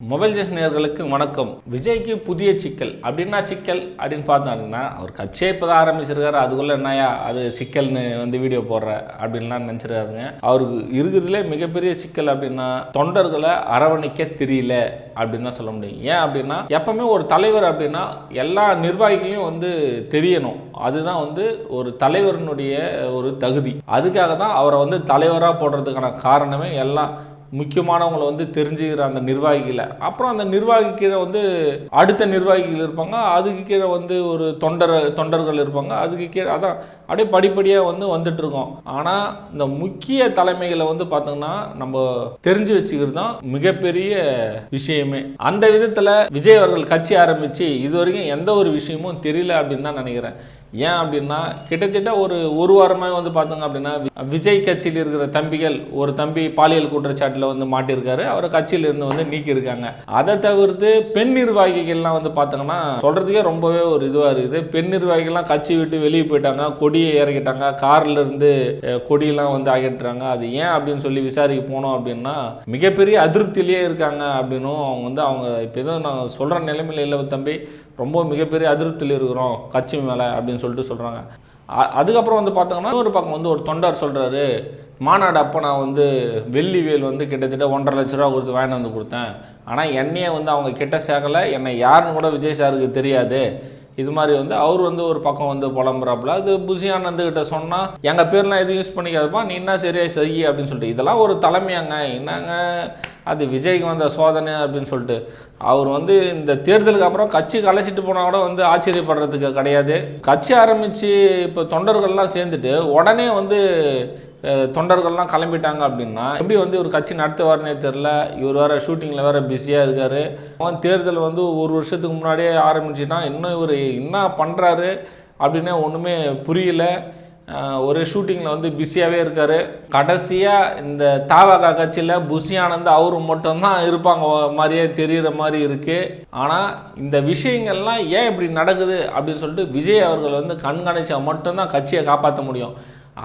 Mobile ஜெஸ் நேயர்களுக்கு வணக்கம். விஜய்க்கு புதிய சிக்கல். அப்படின்னா சிக்கல்? அப்படின்னு பார்த்தோம்னா அவர் கட்சியே இப்போ தான் ஆரம்பிச்சிருக்காரு. அதுக்குள்ள என்னயா அது சிக்கல்னு வந்து வீடியோ போடுற அப்படின்லாம் நினச்சிருக்காருங்க. அவருக்கு இருக்கிறதுலே மிகப்பெரிய சிக்கல் அப்படின்னா தொண்டர்களை அரவணைக்க தெரியல அப்படின்னு தான் சொல்ல முடியும். ஏன் அப்படின்னா எப்பவுமே ஒரு தலைவர் அப்படின்னா எல்லா நிர்வாகிகளையும் வந்து தெரியணும். அதுதான் வந்து ஒரு தலைவரினுடைய ஒரு தகுதி. அதுக்காக தான் அவரை வந்து தலைவராக போடுறதுக்கான காரணமே எல்லாம் முக்கியமானவங்களை வந்து தெரிஞ்சுக்கிற அந்த நிர்வாகிகளை. அப்புறம் அந்த நிர்வாகி கீழே வந்து அடுத்த நிர்வாகிகள் இருப்பாங்க. அதுக்கு கீழே வந்து ஒரு தொண்டர் தொண்டர்கள் இருப்பாங்க. அதுக்கு கீழே அதான் அப்படியே படிப்படியாக வந்து வந்துட்டுருக்கோம் ஆனால் இந்த முக்கிய தலைமைகளை வந்து பார்த்தோங்கன்னா நம்ம தெரிஞ்சு வச்சுக்கிறது தான் மிகப்பெரிய விஷயமே. அந்த விதத்தில் விஜய் அவர்கள் கட்சி ஆரம்பித்து இது வரைக்கும் எந்த ஒரு விஷயமும் தெரியல அப்படின்னு தான் நினைக்கிறேன். ஏன் அப்படின்னா கிட்டத்தட்ட ஒரு ஒரு வாரமாக வந்து பார்த்தோங்க அப்படின்னா விஜய் கட்சியில் இருக்கிற தம்பிகள் ஒரு தம்பி பாலியல் குற்றச்சாட்டில் வந்து மாட்டியிருக்காரு. அவரை கட்சியிலிருந்து வந்து நீக்கியிருக்காங்க. அதை தவிர்த்து பெண் நிர்வாகிகள்லாம் வந்து பார்த்தோங்கன்னா சொல்கிறதுக்கே ரொம்பவே ஒரு இதுவாக இருக்குது. பெண் நிர்வாகிகள்லாம் கட்சி விட்டு வெளியே போயிட்டாங்க. கொடியை இறக்கிட்டாங்க. காரில் இருந்து கொடியெல்லாம் வந்து ஆகிட்டுறாங்க அது ஏன் அப்படின்னு சொல்லி விசாரிக்க போனோம் அப்படின்னா மிகப்பெரிய அதிருப்தியிலேயே இருக்காங்க அப்படின்னும் அவங்க வந்து அவங்க இப்போ எதுவும் நான் சொல்கிற நிலைமையில் இல்லை தம்பி. ரொம்ப மிகப்பெரிய அதிருப்தியில் இருக்கிறோம் கட்சி மேலே அப்படின்னு சொல்லிட்டு சொல்கிறாங்க அதுக்கப்புறம் வந்து பார்த்தோங்கன்னா ஒரு பக்கம் வந்து ஒரு தொண்டர் சொல்கிறாரு மாநாடு அப்போ நான் வந்து வெள்ளி வேல் வந்து கிட்டத்தட்ட ஒன்றரை லட்ச ரூபா கொடுத்து வாங்கிட்டு வந்து கொடுத்தேன். ஆனால் என்னையே வந்து அவங்க கிட்ட சேர்க்கலை என்னை யாருன்னு கூட விஜய் சாருக்கு தெரியாது. இது மாதிரி வந்து அவர் வந்து ஒரு பக்கம் வந்து புலம்புறாப்புல. அது புசி ஆனந்துக்கிட்ட சொன்னால் எங்கள் பேர்லாம் எதுவும் யூஸ் பண்ணிக்காதப்பா நீ என்ன சரியாக செய்ய? அப்படின்னு சொல்லிட்டு. இதெல்லாம் ஒரு தலைமையாங்க. என்னங்க? அது விஜய்க்கு வந்த சோதனை அப்படின்னு சொல்லிட்டு. அவர் வந்து இந்த தேர்தலுக்கு அப்புறம் கட்சி கலைச்சிட்டு போனால் கூட வந்து ஆச்சரியப்படுறதுக்கு கிடையாது. கட்சி ஆரம்பித்து இப்போ தொண்டர்கள்லாம் சேர்ந்துட்டு உடனே வந்து தொண்டர்கள்லாம் கிளம்பிட்டாங்க அப்படின்னா எப்படி வந்து ஒரு கட்சி நடத்துவார்னே தெரில இவர் வேறு ஷூட்டிங்கில் வேறு பிஸியாக இருக்கார். அவன் தேர்தல் வந்து ஒரு வருஷத்துக்கு முன்னாடியே ஆரம்பிச்சுன்னா இன்னும் இவர் என்ன பண்ணுறாரு அப்படின்னே ஒன்றுமே புரியல. ஒரு ஷூட்டிங்கில் வந்து பிஸியாகவே இருக்கார். கடைசியாக இந்த தாவகா கட்சியில் புஷி ஆனந்த் மட்டும்தான் இருப்பாங்க மாதிரியே தெரிகிற மாதிரி இருக்குது ஆனால் இந்த விஷயங்கள்லாம் ஏன் இப்படி நடக்குது அப்படின்னு சொல்லிட்டு விஜய் அவர்கள் வந்து கண்காணிச்சா மட்டும்தான் கட்சியை காப்பாற்ற முடியும்.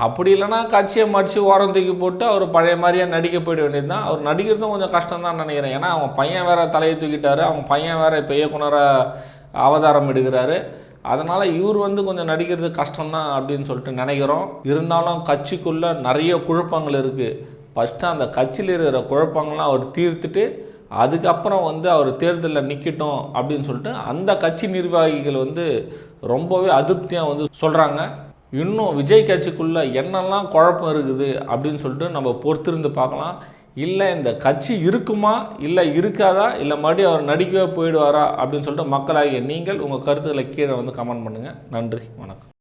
அப்படி இல்லைன்னா கட்சியை மடித்து ஓரம் தூக்கி போட்டு அவர் பழைய மாதிரியே நடிக்க போயிட வேண்டியது தான் அவர் நடிக்கிறதும் கொஞ்சம் கஷ்டம் தான் நினைக்கிறேன். ஏன்னா அவங்க பையன் வேற தலையை தூக்கிட்டாரு. அவங்க பையன் வேற இப்போ இயக்குனராக அவதாரம் எடுக்கிறாரு. அதனால் இவர் வந்து கொஞ்சம் நடிக்கிறது கஷ்டம்தான் அப்படின்னு சொல்லிட்டு நினைக்கிறோம். இருந்தாலும் கட்சிக்குள்ளே நிறைய குழப்பங்கள் இருக்குது ஃபஸ்ட்டு அந்த கட்சியில் இருக்கிற குழப்பங்கள்லாம் அவர் தீர்த்துட்டு அதுக்கப்புறம் வந்து அவர் தேர்தலில் நிற்கட்டும் அப்படின்னு சொல்லிட்டு அந்த கட்சி நிர்வாகிகள் வந்து ரொம்பவே அதிருப்தியாக வந்து சொல்கிறாங்க இன்னும் விஜய் கட்சிக்குள்ளே என்னெல்லாம் குழப்பம் இருக்குது அப்படின்னு சொல்லிட்டு நம்ம பொறுத்திருந்து பார்க்கலாம். இல்லை இந்த கட்சி இருக்குமா? இல்லை இருக்காதா? இல்லை மறுபடியும் அவர் நடிக்கவே போயிடுவாரா? அப்படின்னு சொல்லிட்டு மக்களாகிய நீங்கள் உங்கள் கருத்துக்களை கீழே வந்து கமெண்ட் பண்ணுங்கள் நன்றி வணக்கம்.